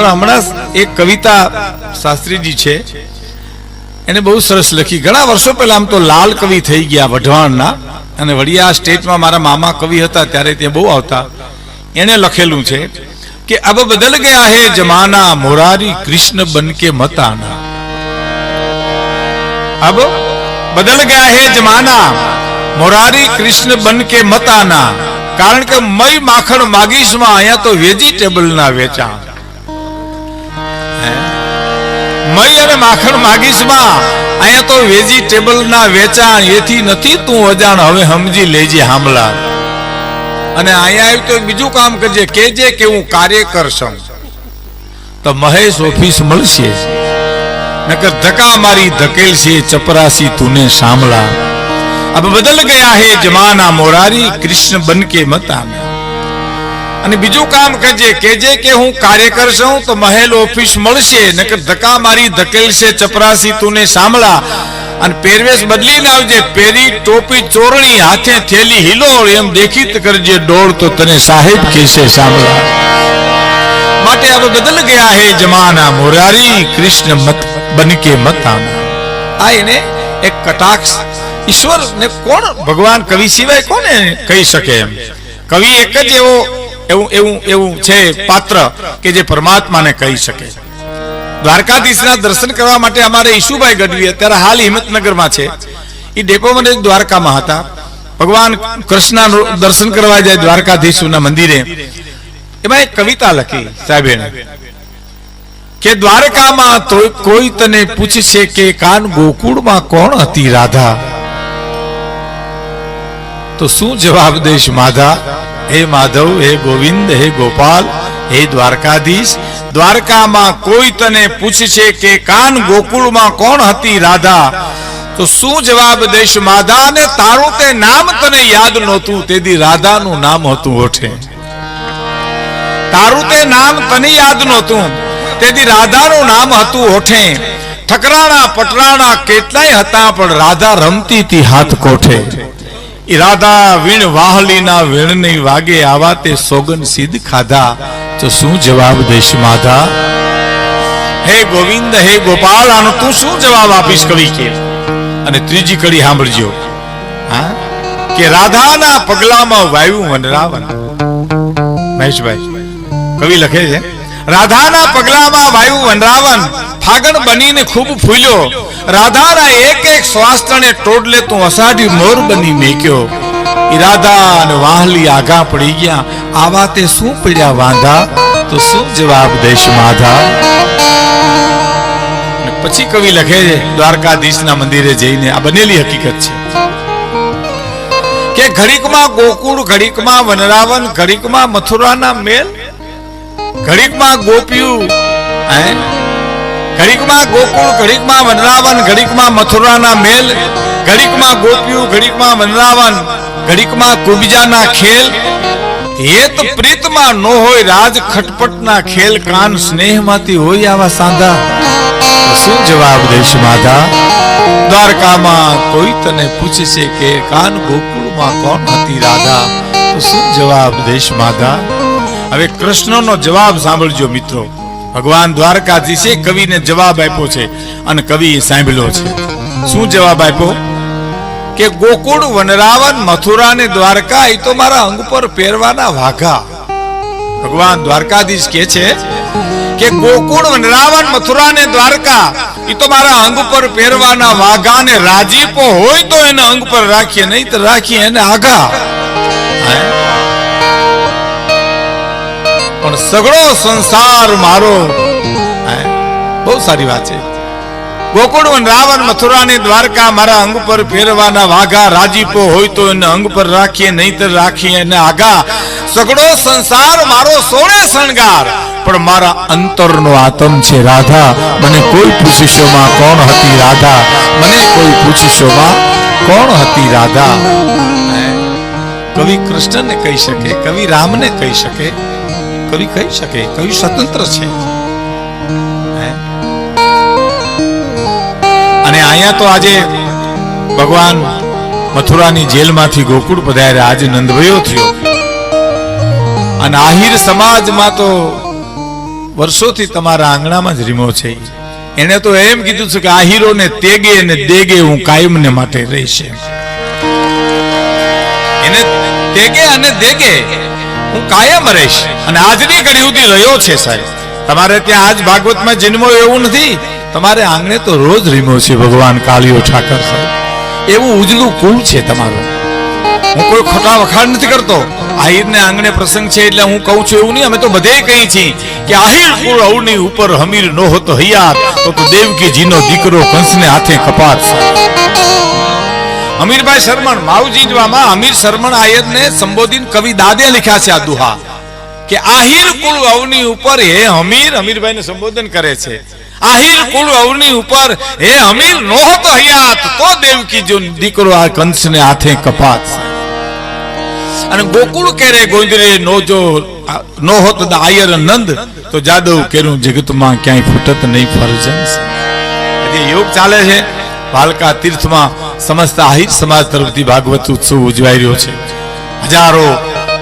પણ હમણાં એક કવિતા શાસ્ત્રીજી છે. એને બહુ સરસ લખી. ઘણા વર્ષો પહેલા આમ તો લાલ કવિ થઈ ગયા વઢવાણના અને વડિયા સ્ટેટમાં મારા મામા કવિ હતા ત્યારે ત્યાં બહુ આવતા. એને લખેલું છે કે, અબ બદલ ગયા હે જમાના, મોરારી કૃષ્ણ બન કે મતાના. અબ બદલ ગયા હે જમાના, મોરારી કૃષ્ણ બન કે મતાના. કારણ કે મય માખણ માગીશમાં, અહીંયા તો વેજીટેબલ ના વેચાણ. મય અને માખણ માગીશમાં. અહીંયા તો વેજીટેબલ ના વેચાણ એથી નથી, તું અજાણ, હવે સમજી લેજે હામલા અને અહીંયા આવ્યું તો બીજું કામ કરજે કેજે કે હું કાર્ય કરશમ તો મહેશ ઓફિસ મળશે. નકર ધકા મારી ધકેલશે ચપરાસી તુને સાંભળા. અબ બદલ ગયા હે જમાના મોરારી, કૃષ્ણ બનકે મતા મેં અને બીજું કામ કરજે કેજે કે હું કાર્યકર છું, તો મહેલ ઓફિસ મળશે, નકર ધક્કા મારી ધકેલશે ચપરાસી તુને સાંભળા. અને પહેરવેશ બદલીને આવજે પેરી ટોપી ચોરણી, હાથે થેલી હિલોળ, એમ દેખીત કરજે ડોળ, તો તને સાહેબ કહેશે સાંભળા. માટે આ બદલ ગયા હે જમાના મોરારી, કૃષ્ણ મત બનકે મતાના. આ એને એક કટાક્ષ ઈશ્વર ને કોણ, ભગવાન કવિ સિવાય કોને કહી શકે એમ? કવિ એક જ એવો એવું એવું એવું છે પાત્ર કે જે પરમાત્માને કહી શકે. દ્વારકાધીશના દર્શન કરવા માટે અમારે ઈશુભાઈ ગઢવી અત્યારે હાલ હિંમતનગરમાં છે. એ ડેપો મને દ્વારકામાં હતા. ભગવાન કૃષ્ણ દર્શન કરવા જાય દ્વારકાધીશના મંદિરે. એમાં એક કવિતા લખી સાહેબે કે દ્વારકામાં તો કોઈ તને પૂછશે કે કાન ગોકુળમાં કોણ હતી રાધા? તો શું જવાબ દઈશ માધા? હે માધવ, હે ગોવિંદ, હે ગોપાલ, હે દ્વારકાધીશ. દ્વારકામાં કોઈ તને પૂછશે કે કાન ગોકુળમાં કોણ હતી રાધા? તો શું જવાબ દઈશ માધા ને તારું તે નામ તને યાદ નહોતું, તેથી રાધાનું નામ હતું ઓઠે. તારું તે નામ તને યાદ નહોતું, તેથી રાધાનું નામ હતું ઓઠે. ઠકરાણા, પટરાણા કેટલાય હતા, પણ રાધા રમતી હતી હાથ કોઠે. રાધા વીણ વાહલીના વીણની વાગે આવા તે સોગન સિદ્ધ ખાધા. તો શું જવાબ દઈશ માધા? હે ગોવિંદ, હે ગોપાલ, આનો તું શું જવાબ આપીશ કવિ કે? અને ત્રીજી કડી સાંભળજો. હા? કે રાધાના પગલામાં વાયુ વનરાવન મહેશભાઈ, કવિ લખે છે? રાધાના પગલામાં વાયુ વનરાવન ફાગણ બનીને ખૂબ ફૂલ્યો. રાધાના એક એક શ્વાસને ટોડલે તું અષાઢી મોર બની મેક્યો. રાધા અને વાહલી આગા પડી ગયા. આવા તે શું પડ્યા વાંધા? તો શું જવાબ દેશ માધા? પછી કવિ લખે છે, દ્વારકાધીશના મંદિરે જઈને આ બનેલી હકીકત છે. કે ઘડીકમાં ગોકુળ, ઘડીકમાં વનરાવન, ઘડીકમાં મથુરાના મેલ ઘડીકમાં ગોપિયું ઘડીકમાં ગોકુળ, ઘડીકમાં વનરાવન, ઘડીકમાં મથુરાના મેલ, ઘડીકમાં ગોપિયું, ઘડીકમાં વનરાવન, ઘડીકમાં કુબજાના ખેલ. હેત પ્રીતમાં નો હોય રાજ ખટપટના ખેલ, કાન સ્નેહમાંથી હોય આવા સાંધા. શું જવાબ દઈશ માધા? દ્વારકામાં કોઈ તને પૂછશે કે કાન ગોકુળમાં કોણ હતી રાધા? તો શું જવાબ દઈશ માધા? હવે કૃષ્ણનો જવાબ સાંભળજો મિત્રો. ભગવાન દ્વારકાધીશે કવિને જવાબ આપ્યો છે અને કવિએ સાંભળ્યો છે. શું જવાબ આપ્યો? કે ગોકુળ, વનરાવન, મથુરા ને દ્વારકા એ તો મારા અંગ પર પહેરવાના વાઘા. ભગવાન દ્વારકાધીશ કે છે કે ગોકુળ, વનરાવન, મથુરા ને દ્વારકા એ તો મારા અંગ પર પહેરવાના વાઘા ને રાજીપો હોય તો એને અંગ પર રાખીએ, નહીં તો રાખીએ એને આઘા? પણ સગળો સંસાર મારો. બહુ સારી વાત છે. ગોકુળ રાવણ મથુરા ને દ્વારકા મારા અંગ પર ફેરવાના વાઘા રાજીપો હોય તો એને અંગ પર રાખીએ, નહીતર રાખીએ એને આગા. સગળો સંસાર મારો સોળે શણગાર. પણ મારા અંતરનો આતમ છે રાધા. મને કોઈ પૂછીશોમાં કોણ હતી રાધા? મને કોઈ પૂછીશોમાં કોણ હતી રાધા? કવિ કૃષ્ણને કહી શકે, કવિ રામને કહી શકે કવિ કહી શકે? કવિ સ્વતંત્ર છે? અને અહીંયા તો આજે ભગવાન મથુરાની જેલમાંથી ગોકુળ પધાર્યા. આજે નંદભયો થયો. અને આહિર સમાજમાં તો વર્ષોથી તમારા આંગણામાં જ રીમો છે. એને તો એમ કીધું છે કે આહિરોને હીરોને તેગે અને દેગે હું કાયમને માટે રહીશ એને તેગે અને દેગે. હું કાયમ રહીશ. અને આજની ઘડી સુધી રહ્યો છે સાહેબ. તમારે ત્યાં આજ ભાગવતમાં જન્મો એવું નથી. તમારે આંગણે તો રોજ રીમો છે ભગવાન કાલિયો ઠાકર સાહેબ. એવું ઉજળું કુલ છે તમારું. હું કોઈ ખોટા વખાણ નથી કરતો. આહિરને આંગણે પ્રસંગ છે એટલે હું કહું છું એવું નહીં. અમે તો બધે કહી છીએ કે આહિર કુળ અવની ઉપર હમીર નો હોતો હૈયાર, તો દેવકીજીનો દેવકી દીકરો કંસને હાથે કપાત અમીરભાઈ શર્મણ માવજી જવામાં અમીર શરમણ આયરને સંબોધિત કવિ દાદે લખ્યા છે આ દુહા કે આહિર કુળ અવની ઉપર હે હમીર અમીરભાઈને સંબોધન કરે છે. આહિર કુળ અવની ઉપર હે હમીર નો હયાત તો દેવકી જો દીકરો આ કંસને હાથે કપાત. અને ગોકુળ કેરે ગોંદરે, નો જો આ નો આયર નંદ, તો જાદવ કેરું જગતમાં ક્યાંય ફૂટત નહીં ફરજન. યોગ ચાલે છે. ભાલકા તીર્થમાં સમસ્ત આહિર સમાજ તરફથી ભાગવત ઉત્સવ ઉજવાઈ રહ્યો છે. હજારો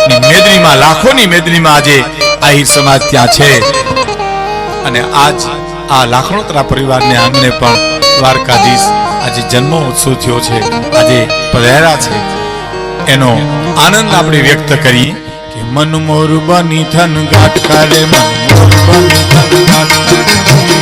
મેદનીમાં, લાખોની મેદનીમાં આજે આહિર સમાજ ત્યાં છે. અને આજ આ લાખણોતરા પરિવારને આંગણે પણ દ્વારકાધીશ આજે જન્મ ઉત્સવ થયો છે. આજે પધાર્યા છે. એનો આનંદ આપણે વ્યક્ત કરીએ કે મન મોર બની થન ગાટ કરે મન મોર બની થન ગાટ કરે.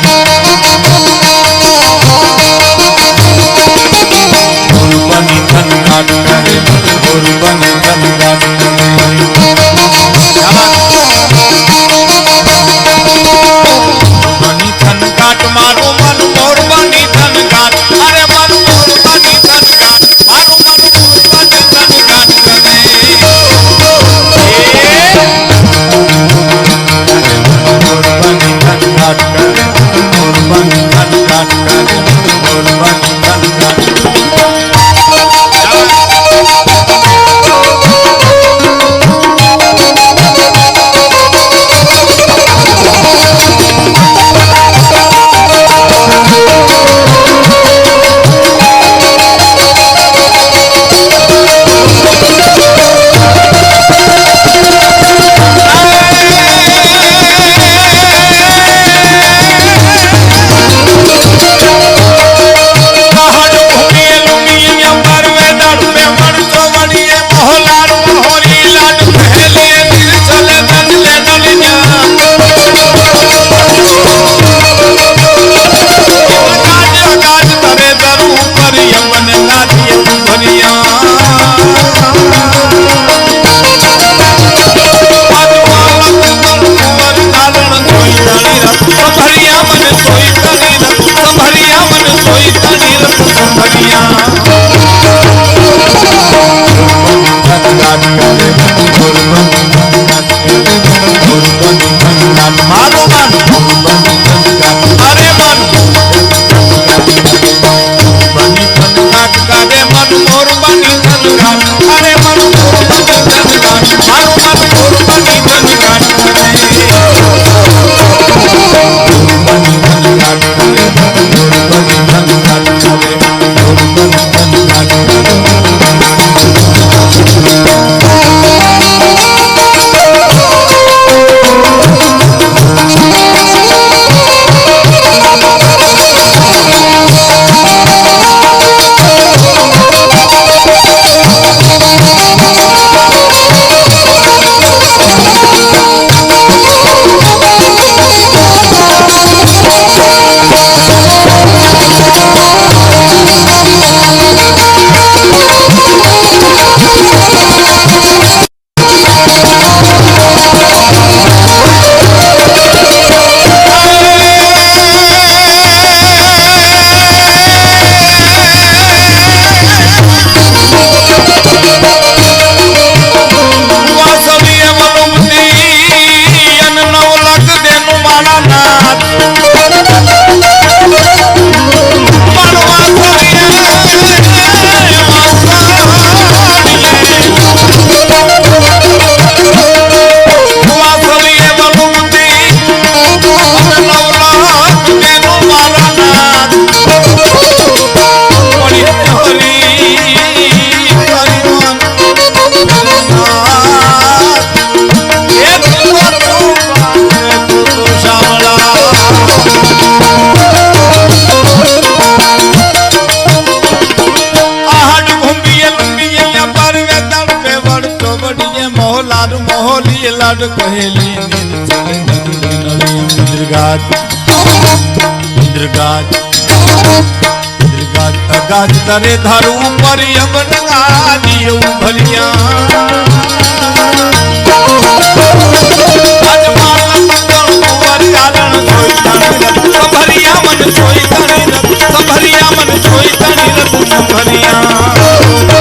લાડ કહેલી ચલે નદી નળી ઇન્દ્રગાજ ઇન્દ્રગાજ ઇન્દ્રગાજ અગાજ તરે ધારું પર યમન ગાદી ઉભરિયા આજ માલા મંગળ કુંવર સોઈ તણી સંભરિયા મન સોઈ તણી સંભરિયા મન સોઈ તણી સંભરિયા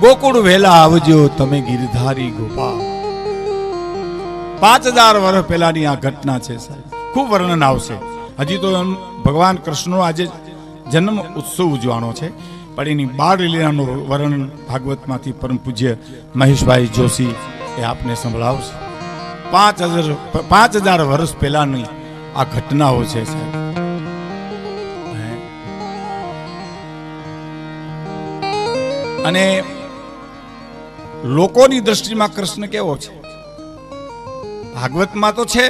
ગોકુળ વેલા આવજો, તમે ગિરધારી ગોપાલ. પાંચ હજાર વર્ષ પહેલાની આ ઘટના છે સાહેબ. ખૂબ વર્ણન આવશે. હજી તો ભગવાન કૃષ્ણનો આજે જન્મ ઉત્સવ ઉજવાનો છે, પણ એની બાળ લીલાનું વર્ણન ભાગવતમાંથી પરમ પૂજ્ય મહેશભાઈ જોશી એ આપને સંભળાવશે. પાંચ હજાર પાંચ હજાર વર્ષ પહેલાની આ ઘટનાઓ છે સાહેબ. અને લોકોની દ્રષ્ટિમાં કૃષ્ણ કેવો છે? ભાગવતમાં તો છે,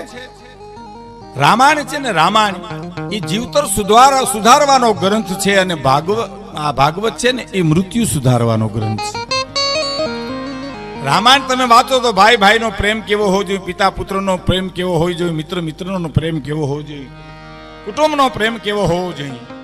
રામાયણ છે ને રામાયણ, એ જીવતર સુધાર, સુધારવાનો ગ્રંથ છે અને ભાગવત આ ભાગવત છે ને એ મૃત્યુ સુધારવાનો ગ્રંથ છે. રામાયણ તમે વાંચો તો ભાઈ ભાઈનો પ્રેમ કેવો હોવો જોઈએ, પિતા પુત્રનો પ્રેમ કેવો હોવો જોઈએ, મિત્ર મિત્રનો પ્રેમ કેવો હોવો જોઈએ, કુટુંબનો પ્રેમ કેવો હોવો જોઈએ?